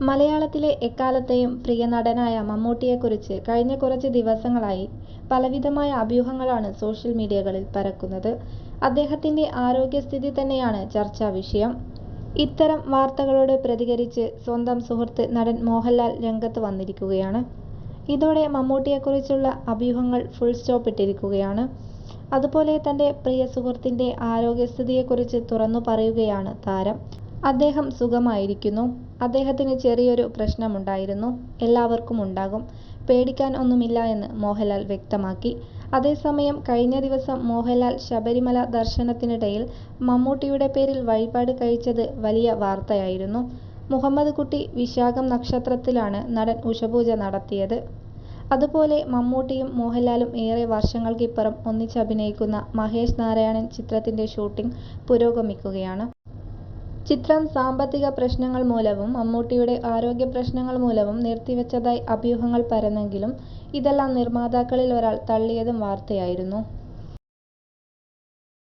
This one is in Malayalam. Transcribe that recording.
മലയാളത്തിലെ എക്കാലത്തെയും പ്രിയ നടനായ മമ്മൂട്ടിയെക്കുറിച്ച് കഴിഞ്ഞ കുറച്ച് ദിവസങ്ങളായി പലവിധമായ അഭ്യൂഹങ്ങളാണ് സോഷ്യൽ മീഡിയകളിൽ പരക്കുന്നത്. അദ്ദേഹത്തിന്റെ ആരോഗ്യസ്ഥിതി തന്നെയാണ് ചർച്ചാവിഷയം. ഇത്തരം വാർത്തകളോട് പ്രതികരിച്ച് സ്വന്തം സുഹൃത്ത് നടൻ മോഹൻലാൽ രംഗത്ത് വന്നിരിക്കുകയാണ്. ഇതോടെ മമ്മൂട്ടിയെക്കുറിച്ചുള്ള അഭ്യൂഹങ്ങൾ ഫുൾ സ്റ്റോപ്പിട്ടിരിക്കുകയാണ്. അതുപോലെ തന്റെ പ്രിയ സുഹൃത്തിന്റെ ആരോഗ്യസ്ഥിതിയെക്കുറിച്ച് തുറന്നു പറയുകയാണ് താരം. അദ്ദേഹം സുഖമായിരിക്കുന്നു. അദ്ദേഹത്തിന് ചെറിയൊരു പ്രശ്നമുണ്ടായിരുന്നു. എല്ലാവർക്കും ഉണ്ടാകും. പേടിക്കാൻ ഒന്നുമില്ല എന്ന് മോഹൻലാൽ വ്യക്തമാക്കി. അതേസമയം കഴിഞ്ഞ ദിവസം മോഹൻലാൽ ശബരിമല ദർശനത്തിനിടയിൽ മമ്മൂട്ടിയുടെ പേരിൽ വഴിപാട് കഴിച്ചത് വലിയ വാർത്തയായിരുന്നു. മുഹമ്മദ് കുട്ടി വിശാഖം നക്ഷത്രത്തിലാണ് നടൻ ഉഷപൂജ നടത്തിയത്. അതുപോലെ മമ്മൂട്ടിയും മോഹൻലാലും ഏറെ വർഷങ്ങൾക്കിപ്പുറം ഒന്നിച്ചഭിനയിക്കുന്ന മഹേഷ് നാരായണൻ ചിത്രത്തിന്റെ ഷൂട്ടിംഗ് പുരോഗമിക്കുകയാണ്. ചിത്രം സാമ്പത്തിക പ്രശ്നങ്ങൾ മൂലവും മമ്മൂട്ടിയുടെ ആരോഗ്യപ്രശ്നങ്ങൾ മൂലവും നിർത്തിവച്ചതായി അഭ്യൂഹങ്ങൾ പരന്നെങ്കിലും ഇതെല്ലാം നിർമാതാക്കളിൽ ഒരാൾ തള്ളിയതും വാർത്തയായിരുന്നു.